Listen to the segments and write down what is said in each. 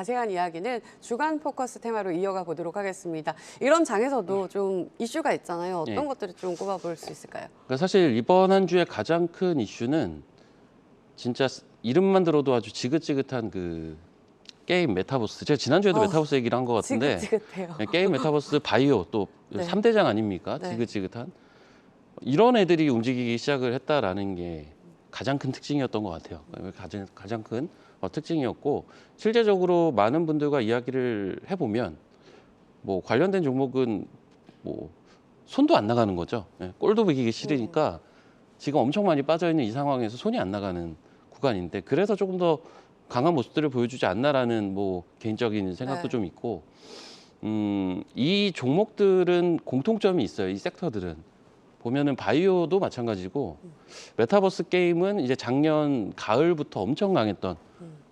자세한 이야기는 주간 포커스 테마로 이어가 보도록 하겠습니다. 이런 장에서도 좀 이슈가 있잖아요. 어떤 네. 것들을 좀 꼽아볼 수 있을까요? 그러니까 사실 이번 한 주의 가장 큰 이슈는 진짜 이름만 들어도 아주 지긋지긋한 그 게임 메타버스. 제가 지난주에도 어, 메타버스 얘기를 한 것 같은데 지긋지긋해요. 네, 게임 메타버스 바이오 또 네. 삼대장 아닙니까? 네. 지긋지긋한. 이런 애들이 움직이기 시작을 했다라는 게 가장 큰 특징이었던 것 같아요. 가장, 가장 큰 어, 특징이었고 실제적으로 많은 분들과 이야기를 해보면 뭐 관련된 종목은 뭐 손도 안 나가는 거죠. 예, 꼴도 보기기 싫으니까 지금 엄청 많이 빠져 있는 이 상황에서 손이 안 나가는 구간인데 그래서 조금 더 강한 모습들을 보여주지 않나라는 뭐 개인적인 생각도 네. 좀 있고 음, 이 종목들은 공통점이 있어요. 이 섹터들은 보면은 바이오도 마찬가지고 메타버스 게임은 이제 작년 가을부터 엄청 강했던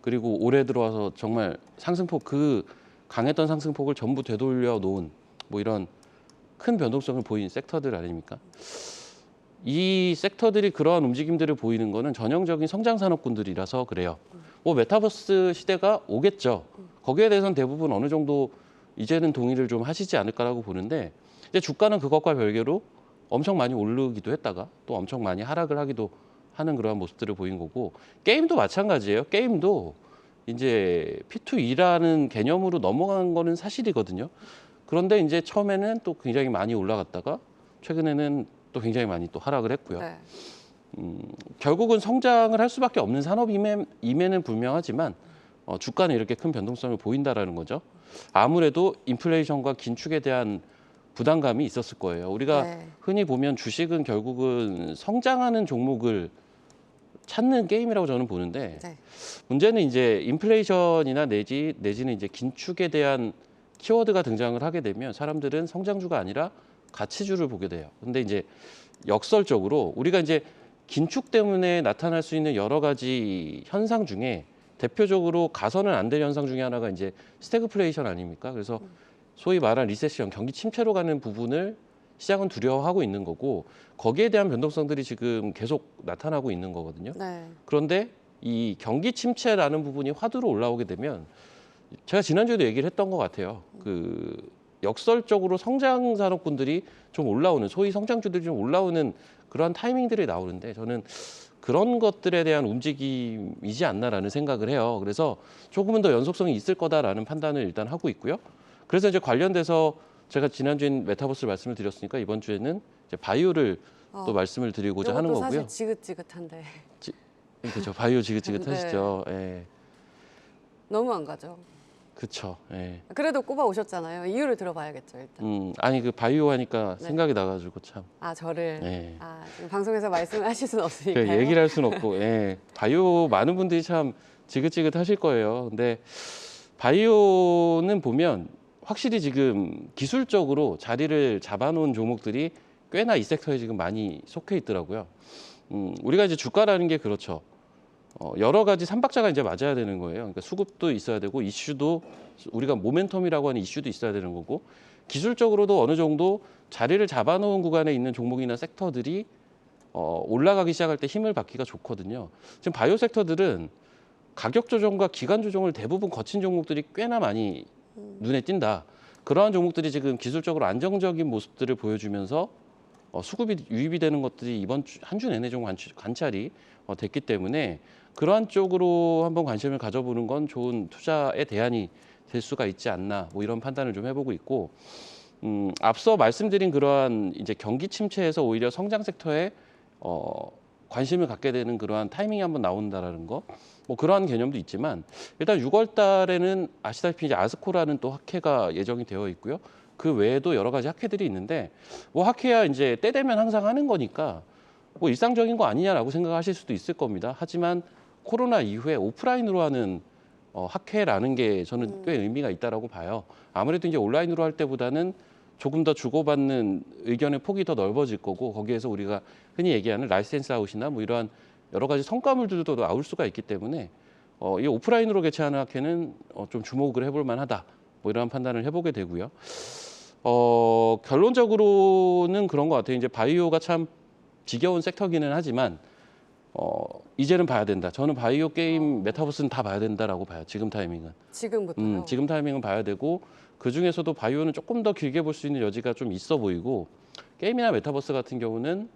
그리고 올해 들어와서 정말 상승폭 그 강했던 상승폭을 전부 되돌려 놓은 뭐 이런 큰 변동성을 보인 섹터들 아닙니까? 이 섹터들이 그러한 움직임들을 보이는 거는 전형적인 성장 산업군들이라서 그래요. 뭐 메타버스 시대가 오겠죠. 거기에 대해서는 대부분 어느 정도 이제는 동의를 좀 하시지 않을까라고 보는데 이제 주가는 그것과 별개로 엄청 많이 오르기도 했다가 또 엄청 많이 하락을 하기도 하는 그러한 모습들을 보인 거고 게임도 마찬가지예요. 게임도 이제 P2E라는 개념으로 넘어간 거는 사실이거든요. 그런데 이제 처음에는 또 굉장히 많이 올라갔다가 최근에는 또 굉장히 많이 또 하락을 했고요. 네. 결국은 성장을 할 수밖에 없는 산업임에는 분명하지만 어, 주가는 이렇게 큰 변동성을 보인다라는 거죠. 아무래도 인플레이션과 긴축에 대한 부담감이 있었을 거예요. 우리가 네. 흔히 보면 주식은 결국은 성장하는 종목을 찾는 게임이라고 저는 보는데 네. 문제는 이제 인플레이션이나 내지 내지는 이제 긴축에 대한 키워드가 등장을 하게 되면 사람들은 성장주가 아니라 가치주를 보게 돼요. 근데 이제 역설적으로 우리가 이제 긴축 때문에 나타날 수 있는 여러 가지 현상 중에 대표적으로 가서는 안 될 현상 중에 하나가 이제 스태그플레이션 아닙니까? 그래서 소위 말한 리세션, 경기 침체로 가는 부분을 시장은 두려워하고 있는 거고 거기에 대한 변동성들이 지금 계속 나타나고 있는 거거든요. 네. 그런데 이 경기 침체라는 부분이 화두로 올라오게 되면 제가 지난주에도 얘기를 했던 것 같아요. 그 역설적으로 성장 산업군들이 좀 올라오는 소위 성장주들이 좀 올라오는 그러한 타이밍들이 나오는데 저는 그런 것들에 대한 움직임이지 않나라는 생각을 해요. 그래서 조금은 더 연속성이 있을 거다라는 판단을 일단 하고 있고요. 그래서 이제 관련돼서 제가 지난주엔 메타버스를 말씀을 드렸으니까 이번 주에는 이제 바이오를 어, 또 말씀을 드리고자 하는 거고요. 사실 지긋지긋한데 그렇죠. 바이오 지긋지긋하시죠. 예. 너무 안 가죠. 그렇죠. 예. 그래도 꼽아 오셨잖아요. 이유를 들어봐야겠죠 일단. 음, 아니 그 바이오 하니까 네. 생각이 나가지고 참. 아 저를 예. 아 지금 방송에서 말씀하실 수는 그 없으니까요. 얘기를 할 수는 없고, 예. 바이오 많은 분들이 참 지긋지긋하실 거예요. 근데 바이오는 보면 확실히 지금 기술적으로 자리를 잡아놓은 종목들이 꽤나 이 섹터에 지금 많이 속해 있더라고요. 음, 우리가 이제 주가라는 게 그렇죠. 어, 여러 가지 삼박자가 이제 맞아야 되는 거예요. 그러니까 수급도 있어야 되고 이슈도 우리가 모멘텀이라고 하는 이슈도 있어야 되는 거고 기술적으로도 어느 정도 자리를 잡아놓은 구간에 있는 종목이나 섹터들이 어, 올라가기 시작할 때 힘을 받기가 좋거든요. 지금 바이오 섹터들은 가격 조정과 기간 조정을 대부분 거친 종목들이 꽤나 많이 눈에 띈다. 그러한 종목들이 지금 기술적으로 안정적인 모습들을 보여주면서 어, 수급이 유입이 되는 것들이 이번 한 주 내내 좀 관치- 관찰 이 어, 됐기 때문에 그러한 쪽으로 한번 관심을 가져보는 건 좋은 투자의 대안이 될 수가 있지 않나 뭐 이런 판단을 좀 해보고 있고 음, 앞서 말씀드린 그러한 이제 경기 침체에서 오히려 성장 섹터에 어, 관심을 갖게 되는 그러한 타이밍이 한번 나온다라는 거, 뭐 그러한 개념도 있지만 일단 6월 달에는 아시다시피 이제 아스코라는 또 학회가 예정이 되어 있고요. 그 외에도 여러 가지 학회들이 있는데 뭐 학회야 이제 때 되면 항상 하는 거니까 뭐 일상적인 거 아니냐라고 생각하실 수도 있을 겁니다. 하지만 코로나 이후에 오프라인으로 하는 어, 학회라는 게 저는 꽤 의미가 있다라고 봐요. 아무래도 이제 온라인으로 할 때보다는 조금 더 주고받는 의견의 폭이 더 넓어질 거고 거기에서 우리가 흔히 얘기하는 라이센스 아웃이나 뭐 이러한 여러 가지 성과물들도 나올 수가 있기 때문에 어, 이 오프라인으로 개최하는 학회는 어, 좀 주목을 해볼 만하다. 뭐 이러한 판단을 해보게 되고요. 어, 결론적으로는 그런 것 같아요. 이제 바이오가 참 지겨운 섹터기는 하지만 어, 이제는 봐야 된다. 저는 바이오 게임 메타버스는 다 봐야 된다라고 봐요. 지금 타이밍은. 지금부터요. 음, 지금 타이밍은 봐야 되고 그 중에서도 바이오는 조금 더 길게 볼 수 있는 여지가 좀 있어 보이고 게임이나 메타버스 같은 경우는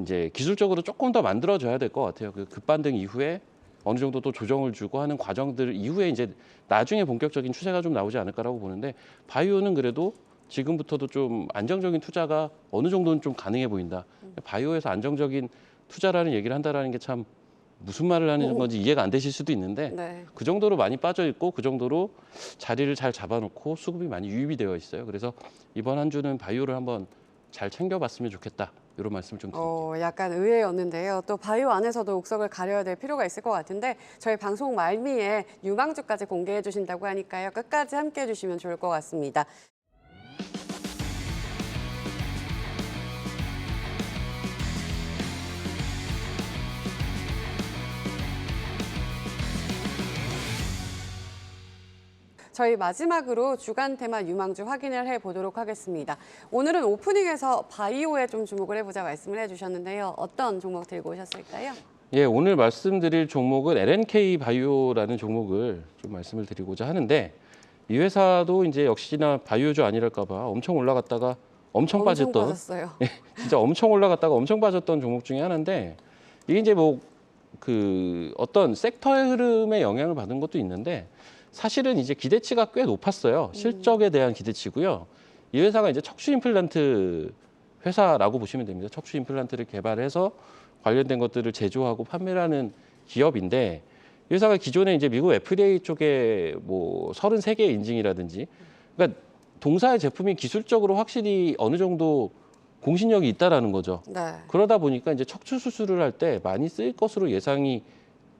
이제 기술적으로 조금 더 만들어져야 될 것 같아요. 그 급반등 이후에 어느 정도 또 조정을 주고 하는 과정들 이후에 이제 나중에 본격적인 추세가 좀 나오지 않을까라고 보는데 바이오는 그래도 지금부터도 좀 안정적인 투자가 어느 정도는 좀 가능해 보인다. 바이오에서 안정적인 투자라는 얘기를 한다라는 게 참 무슨 말을 하는 건지 이해가 안 되실 수도 있는데 네. 그 정도로 많이 빠져 있고 그 정도로 자리를 잘 잡아놓고 수급이 많이 유입이 되어 있어요. 그래서 이번 한 주는 바이오를 한번 잘 챙겨봤으면 좋겠다. 이런 말씀 좀 드릴게요. 어, 약간 의외였는데요. 또 바이오 안에서도 옥석을 가려야 될 필요가 있을 것 같은데 저희 방송 말미에 유망주까지 공개해 주신다고 하니까요. 끝까지 함께 해 주시면 좋을 것 같습니다. 저희 마지막으로 주간 테마 유망주 확인을 해 보도록 하겠습니다. 오늘은 오프닝에서 바이오에 좀 주목을 해보자 말씀을 해주셨는데요. 어떤 종목 들고 오셨을까요? 예, 오늘 말씀드릴 종목은 LNK 바이오라는 종목을 좀 말씀을 드리고자 하는데 이 회사도 이제 역시나 바이오주 아니랄까 봐 엄청 올라갔다가 엄청 빠졌던 빠졌어요. 진짜 엄청 올라갔다가 엄청 빠졌던 종목 중에 하나인데 이게 이제 뭐 그 어떤 섹터의 흐름에 영향을 받은 것도 있는데 사실은 이제 기대치가 꽤 높았어요. 실적에 대한 기대치고요. 이 회사가 이제 척추 임플란트 회사라고 보시면 됩니다. 척추 임플란트를 개발해서 관련된 것들을 제조하고 판매하는 기업인데 이 회사가 기존에 이제 미국 FDA 쪽에 뭐 33개 인증이라든지 그러니까 동사의 제품이 기술적으로 확실히 어느 정도 공신력이 있다라는 거죠. 네. 그러다 보니까 이제 척추 수술을 할 때 많이 쓰일 것으로 예상이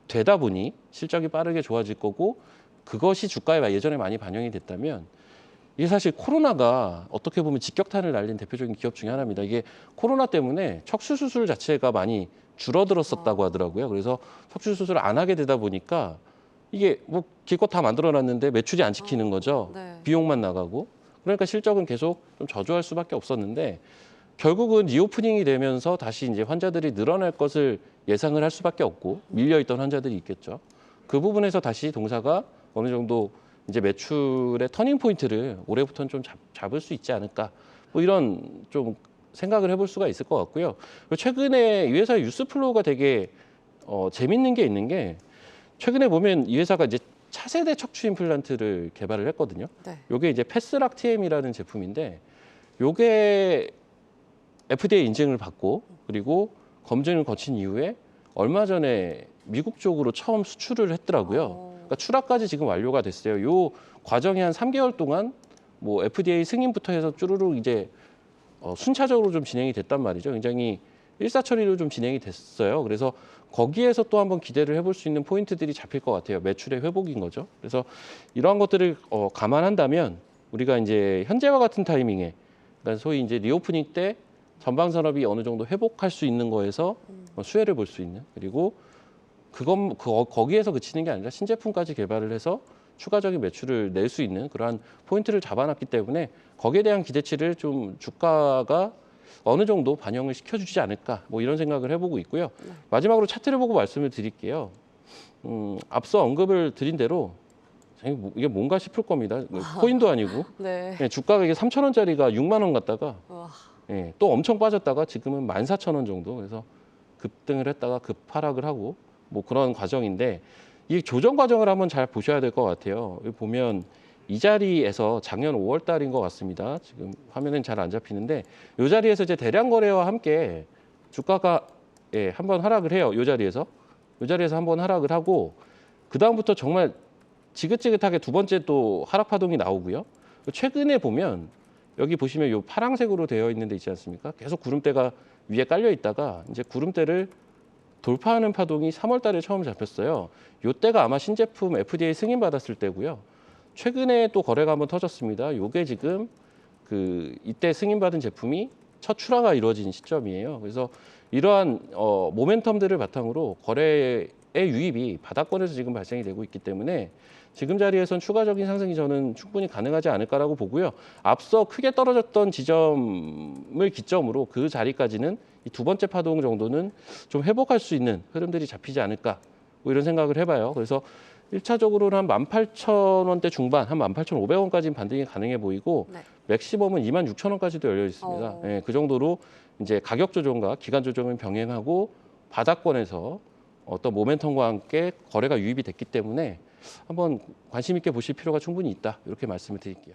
되다 보니 실적이 빠르게 좋아질 거고 그것이 주가에 예전에 많이 반영이 됐다면 이게 사실 코로나가 어떻게 보면 직격탄을 날린 대표적인 기업 중에 하나입니다. 이게 코로나 때문에 척추 수술 자체가 많이 줄어들었었다고 하더라고요. 그래서 척추 수술을 안 하게 되다 보니까 이게 뭐 기껏 다 만들어놨는데 매출이 안 지키는 거죠. 네. 비용만 나가고 그러니까 실적은 계속 좀 저조할 수밖에 없었는데 결국은 리오프닝이 되면서 다시 이제 환자들이 늘어날 것을 예상을 할 수밖에 없고 밀려 있던 환자들이 있겠죠. 그 부분에서 다시 동사가 어느 정도 이제 매출의 터닝 포인트를 올해부터는 좀 잡, 잡을 수 있지 않을까 뭐 이런 좀 생각을 해볼 수가 있을 것 같고요. 그리고 최근에 이 회사의 뉴스 플로우가 되게 어, 재밌는 게 있는 게 최근에 보면 이 회사가 이제 차세대 척추 임플란트를 개발을 했거든요. 네. 요게 이제 패스락 TM이라는 제품인데 요게 FDA 인증을 받고 그리고 검증을 거친 이후에 얼마 전에 미국 쪽으로 처음 수출을 했더라고요. 어. 그러니까 출하까지 지금 완료가 됐어요. 요 과정이 한 3개월 동안 뭐 FDA 승인부터 해서 쭈루룩 이제 어, 순차적으로 좀 진행이 됐단 말이죠. 굉장히 일사천리로 좀 진행이 됐어요. 그래서 거기에서 또 한번 기대를 해볼 수 있는 포인트들이 잡힐 것 같아요. 매출의 회복인 거죠. 그래서 이러한 것들을 어, 감안한다면 우리가 이제 현재와 같은 타이밍에 그러니까 소위 이제 리오프닝 때 전방 산업이 어느 정도 회복할 수 있는 거에서 어, 수혜를 볼 수 있는 그리고 그건 그, 거기에서 그치는 게 아니라 신제품까지 개발을 해서 추가적인 매출을 낼 수 있는 그러한 포인트를 잡아놨기 때문에 거기에 대한 기대치를 좀 주가가 어느 정도 반영을 시켜주지 않을까 뭐 이런 생각을 해보고 있고요. 마지막으로 차트를 보고 말씀을 드릴게요. 음, 앞서 언급을 드린 대로 이게 뭔가 싶을 겁니다. 코인도 아니고 네. 예, 주가가 이게 3천 원짜리가 6만 원 갔다가 와. 예, 또 엄청 빠졌다가 지금은 14,000원 정도 그래서 급등을 했다가 급하락을 하고 뭐 그런 과정인데 이 조정 과정을 한번 잘 보셔야 될 것 같아요. 보면 이 자리에서 작년 5월 달인 것 같습니다. 지금 화면은 잘 안 잡히는데 이 자리에서 이제 대량 거래와 함께 주가가 예, 한번 하락을 해요. 이 자리에서 이 자리에서 한번 하락을 하고 그 다음부터 정말 지긋지긋하게 두 번째 또 하락 파동이 나오고요. 최근에 보면 여기 보시면 요 파랑색으로 되어 있는 데 있지 않습니까? 계속 구름대가 위에 깔려 있다가 이제 구름대를 돌파하는 파동이 3월 달에 처음 잡혔어요. 요 때가 아마 신제품 FDA 승인 받았을 때고요. 최근에 또 거래가 한번 터졌습니다. 요게 지금 그 이때 승인 받은 제품이 첫 출하가 이루어진 시점이에요. 그래서 이러한 어, 모멘텀들을 바탕으로 거래의 유입이 바닥권에서 지금 발생이 되고 있기 때문에 지금 자리에선 추가적인 상승이 저는 충분히 가능하지 않을까라고 보고요. 앞서 크게 떨어졌던 지점을 기점으로 그 자리까지는 이 두 번째 파동 정도는 좀 회복할 수 있는 흐름들이 잡히지 않을까 뭐 이런 생각을 해봐요. 그래서 일차적으로는 한 18,000원대 중반, 한 18,500원까지는 반등이 가능해 보이고 네. 맥시멈은 26,000원까지도 열려 있습니다. 어. 예, 그 정도로 이제 가격 조정과 기간 조정을 병행하고 바닥권에서 어떤 모멘텀과 함께 거래가 유입이 됐기 때문에 한번 관심 있게 보실 필요가 충분히 있다 이렇게 말씀을 드릴게요.